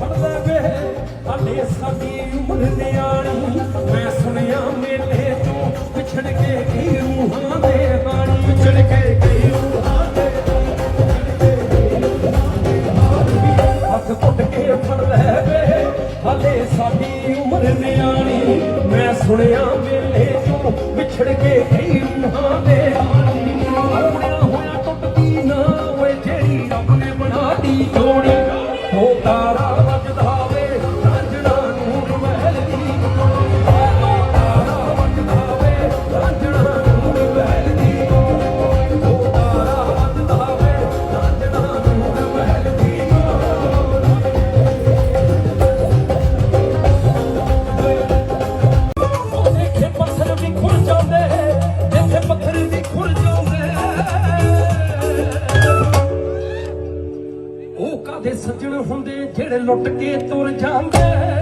ਫੜਦਾ ਵੇ ਹਾਲੇ ਸਾਡੀ ਉਮਰ ਨਿਆਣੀ ਮੈਂ ਸੁਣਿਆ ਮੇਲੇ ਤੋਂ ਵਿਛੜ ਕੇ ਗਈ ਰੂਹਾਂ ਦੇ ਬਾਣੀ। ਵਿਛੜ ਕੇ ਗਈ ਰੂਹਾਂ ਦੇ ਹੱਥ ਘੁੱਟ ਕੇ ਫੜਦਾ ਵੇ ਹਾਲੇ ਸਾਡੀ ਉਮਰ ਨਿਆਣੀ ਮੈਂ ਸੁਣਿਆ ਮੇਲੇ ਤੋਂ ਵਿਛੜ ਕੇ ਗਈ ਰੂਹਾਂ ਦੇ ਬਾਣੀ। ਆਪਣਿਆ ਹੋਇਆ ਟੁੱਟਦੀ ਨਾ ਓਏ ਜਿਹੜੀ ਰੱਬ ਨੇ ਬਣਾਤੀ ਜੋੜੀ ਉਹ ਤਾਰਾ ਉਹ ਕਾਦੇ ਸੱਜਣ ਹੁੰਦੇ ਜਿਹੜੇ ਲੁੱਟ ਕੇ ਤੁਰ ਜਾਂਦੇ।